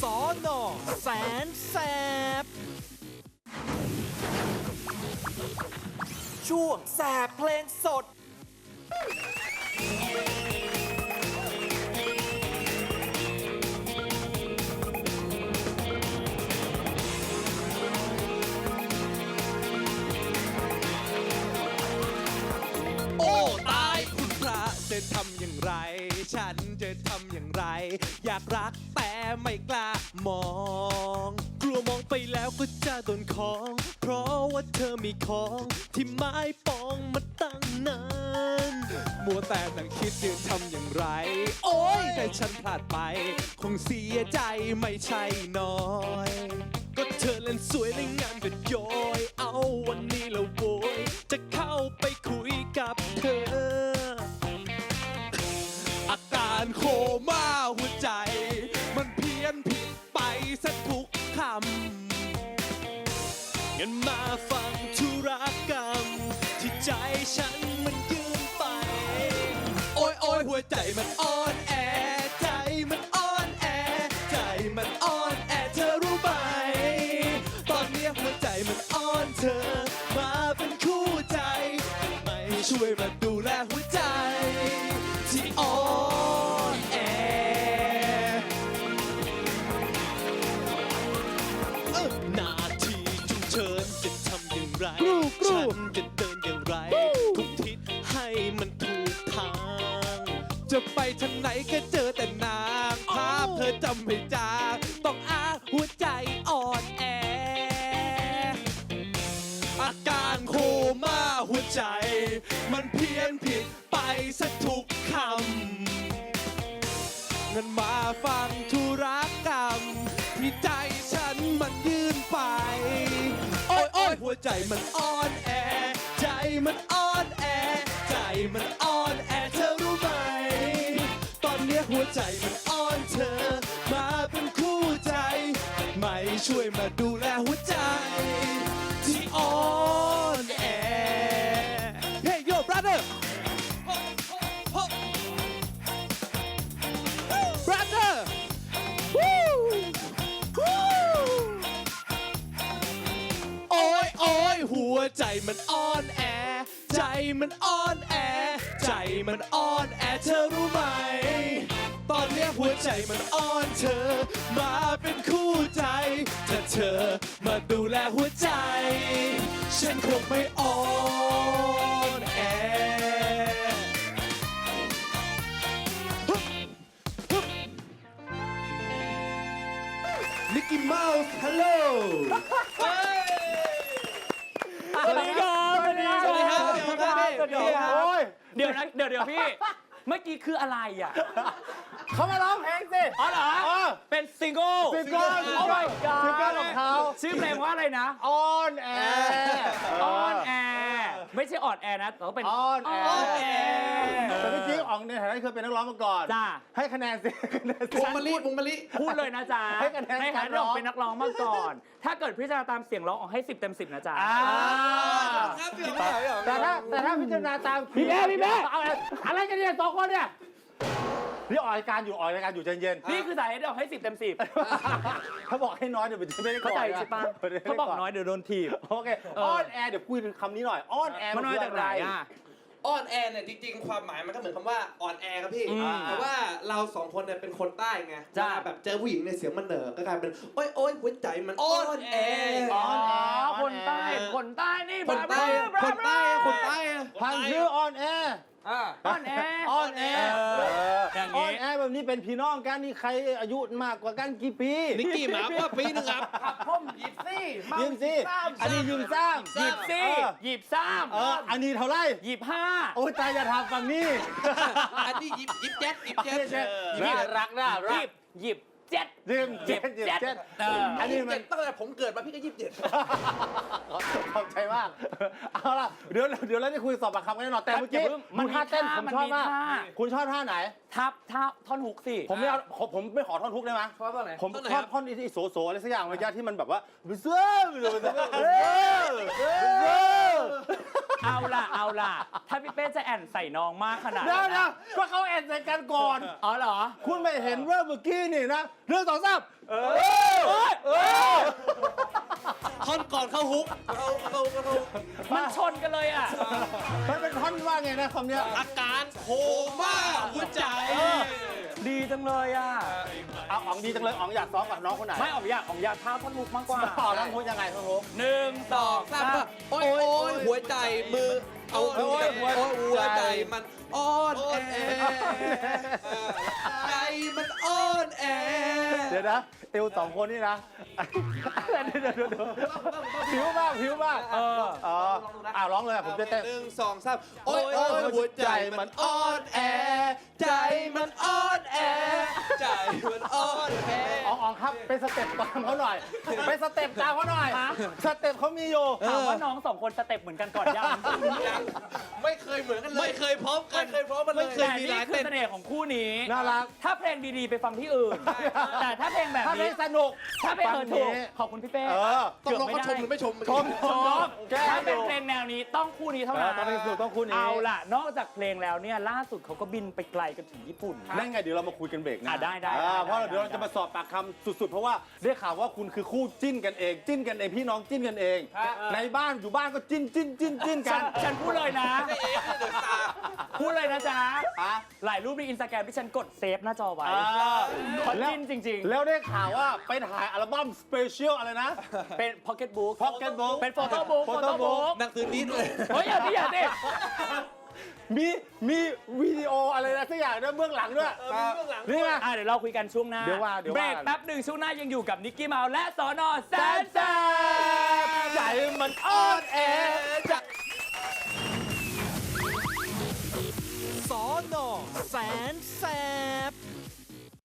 สอนอแสนแสบ ช่วงแสบเพลงสด โอ้ ตายคุณพระจะทำอย่างไร ฉันจะทำอย่างไร อยากรักแต่ไม่กล้ามอง กลัวมองไปแล้วก็จะโดนของ เพราะว่าเธอมีของที่ไม้ปองมาตั้งนานมัวแต่นั่งคิดจะทำอย่างไร โอ้ยแต่ฉันพลาดไป คงเสียใจไม่ใช่น้อย ก็เธอเล่นสวยเล่นงามกันโยยเอา งั้นมาฟังธุรกรรม ที่ใจฉันมันยืนไป โอ้ยโอ้ยหัวใจมันอ่อนแอ ใจมันอ่อนแอ ใจมันอ่อนแอเธอรู้ไหม ตอนเนี้ยหัวใจมันอ่อนเธอ มาเป็นคู่ใจไม่ช่วยมาดู ฉันจะเดินอย่างไร ทุกทิศให้มันถูกทาง จะไปทางไหนก็เจอแต่นางภาพเธอจำไม่จางต้องอาหัวใจอ่อนแอ อาการโคม่าหัวใจ มันเพี้ยนผิดไปสักทุกคำงั้นมาฟังธุรกรรมที่ใจ ใจมันอ่อนแอ ใจมันอ่อนแอ ใจมันอ่อนแอเธอรู้ไหม ตอนเนี้ยหัวใจมันอ่อนเธอ มาเป็นคู่ใจ ไม่ช่วยมาดูแลหัวใจ หัวใจมันอ่อนแอ ใจมันอ่อนแอ ใจมันอ่อนแอเธอรู้ไหม ตอนเนี้ยหัวใจมันอ่อนเธอ มาเป็นคู่ใจถ้าเธอมาดูแลหัวใจ ฉันคงไม่อ่อนแอ นิกกี้เมาส์ฮัลโหล วัสดีครับสวัสดีครับสวัสดีครับสวัสดีครับสวัสดีครับโอ้ยเดี๋ยวนะเดี๋ยวเดี๋ยวพี่เมื่อกี้คืออะไรอะเขามาร้องเพลงสิอ๋อเหรอเออเป็นซิงเกิลซิงเกิลโอ้ my god ซิงเกิลของเขาชื่อเพลงว่าอะไรนะออนแอร์ออนแอร์ ไม่ใช่ออดแอร์นะแต่ว่าเป็นออนแอ on ร์ air แต่เมื่อกี้อ๋องในฐานะที่เคยเป็นนักร้องมาก่อน จ้า ให้คะแนนสิคะแนนสิ วงมะลิวงมะลิ พูดเลยนะจ๊ะให้คะแนนในฐานะการร้องที่เป็นนักร้องมาก่อน ถ้าเกิดพิจารณาตามเสียงร้องออกให้ 10 เต็ม 10 นะจ๊ะ อ่าครับเดี๋ยวไม่ไหวเหรอแต่ถ้าแต่ถ้าพิจารณาตามพี่แม่พี่แม่เอาอะไรอะไรกันเนี่ยสองคนเนี่ย นี่ออกรายการอยู่ออกรายการอยู่ใจเย็นนี่คือสาเหตุที่ออกให้10เต็ม10เขาบอกให้น้อยเดี๋ยวมันจะไม่ได้ก่เข้าอนใจใช่ปะเขาบอกน้อยเดี๋ยวโดนถีบโอเคออนแอร์เดี๋ยวคุยถึงคำนี้หน่อยออนแอร์มันน้อยจากไหนอะออนแอร์เนี่ยจริงๆ ความหมายมันก็เหมือนคำว่าออนแอร์ครับพี่อืมแต่ว่าเราสองคนเนี่ยเป็นคนใต้ไงจ้ะเวลาแบบเจอผู้หญิงเนี่ยเสียงมันเหนอก็กลายเป็นโอ้ยโอ้ยหัวใจมันออนแอร์อ๋อคนใต้คนใต้นี่คนใต้คนใต้คนใต้อะพันชื่อออนแอร์ อ่าออนแอร์ออนแอร์อย่างออนี้นแอร์แบบนี้เป็นพี่น้องกันนี่ใครอายุมากกว่ากันกี่ปีนิกกี้หมาว่าปีหนึงครับผมยิบซี่ยิมสิอันนี้ยิมซ้ำหยิบซี่หยิบซ้เอออันนี้เท่าไหรำหยิบห้าโอ้ยตายอย่าทำฝั่งนี้ อันนี้ยิบยิบแจ๊ดยิบแจ๊ดน่ารักน่าหรัยิกบหยิบเจ็ดยิมหยิเจ็บดยิมเจ็ดเจ็ด เออ อันนี้มัน ตั้งแต่ผมเกิดมาพี่ก็ยิบเจ็ดขอบใจมาก เอาล่ะเดี๋ยวเดี๋ยวเราได้คุยสอบปากคำกันแน่นอนแต่เมื่อกี้มันท่าเต้นผมชอบมากคุณชอบท่าไหนทับทับท่อนฮุกสิผมไม่เอาผมผมไม่ขอท่อนทุกได้ไหมชอบตอนไหนผมตอนไหนชอบครับท่อนที่โสโสอะไรสักอย่างเมื่อกี้ที่มันแบบว่าเบ้อเบ้อเบ้อเบ้อเบ้อเอาล่ะเอาล่ะ ถ้าพี่เป้จะแอนใส่น้องมากขนาดเดี๋ยวนั้นนะนะก็เขาแอนใส่กันก่อนอ๋อเหรอ คุณไม่เห็นว่าเมื่อกี้นี่นะเรื่องสองสามเออ ท่อนก่อนเข้าฮุกเข้าเข้าเข้ามันชนกันเลยอะ มันเป็นท่อนว่าไงนะคำเนี้ยอาการโคม่าหัวใจดีจังเลยอะเอาอ๋องดีจังเลยอ๋องอยากซ้อมกับน้องคนไหนไม่ออกอยากออกอยากท้าท่อนมุกมากกว่าต่อน้องพุทยังไงน้องพุทหนึ่งสองทราบสามว่าโอ้ยโอ้ยหัวใจมือเอาโอ้ยหัวใจโอ้ยหัวใจมันอ่อนแอใจมันอ่อนแอเดี๋ยวนะเอวสองคนนี่นะ เดี๋ยวเดี๋ยวเดี๋ยวผิวมากผิวมากเอออ๋ออ่าร้องเลยผมจะเต้น หนึ่งสองสามโอ้ยโอ้ยหัวใจมันอ่อนแอ ใจมันอ่อนแอ ใจมันอ่อนแอ อ๋องอ๋องครับเป็นสเต็ปตามเขาหน่อยเป็นสเต็ปตามเขาหน่อย สเต็ปเขามีอยู่ ถามว่าน้องสองคนสเต็ปเหมือนกันก่อนยัง ไม่ เคยเหมือนกันเลยไม่เคยพร้อมกันไม่เคยพร้อมกันเลยแต่นี่คือเสน่ห์ของคู่นี้ น่ารัก ถ้าเพลงดีๆไปฟังที่อื่น แต่ถ้าเพลงแบบถ้าไม่นี้สนุก ถ้าเพลงเออถูกนี้ ขอบคุณพี่เป้เออต้องลองเขาชมหรือไม่ชม ชมชมแก้ถ้าเป็นดูเพลงแนวนี้ต้องคู่นี้เท่าเอนั้อนต้องเป็นสูตรต้องคู่นี้ เอาล่ะ นอกจากเพลงแล้วเนี่ยล่าสุดเขาก็บินไปไกลกันถึงญี่ปุ่น นั่นไงเดี๋ยวเรามาคุยกันเบรกหนะอะได้ได้อ่าได้เพราะได้เดี๋ยวเราได้จะมาสอบปากคำสุด ๆ เพราะว่าได้ข่าวว่าคุณคือคู่จิ้นกันเอง จิ้นกันเองพี่น้องจิ้นกันเอง ในบ้านอยู่บ้านก็จิ้นจิ้นจิ้นจิ้นกัฉันน ฉันพูดเลยนะพูดเลยนะจ๊ะอะหลายรูปในอินสตาแกรมที่ฉันกดเซฟหน้าจอไว้อ่าเขาจิ้นจริง แล้วได้ข่าวว่าไปถ่ายอัลบั้มสเปเชียลอะไรนะ ๆ เป็นพ็อกเก็ตบุ๊ก Pocket Book เป็นโฟโต้บุ๊กโฟโต้บุ๊กหนังสือนี้ด้วยเฮ้ยอย่าดิอย่าดิมีมีวิดีโออะไรนะสักอย่างด้วยเบื้องหลังด้วย นี่ไง อะเดี๋ยวเราคุยกันช่วงหน้าเดี๋ยวว่าเดี๋ยวว่า เบรกแป๊บหนึ่งช่วงหน้ายังอยู่กับนิกกี้เมาส์และสอนอแซนแซใจมันอ่อนแอสอนอ แสนแสบ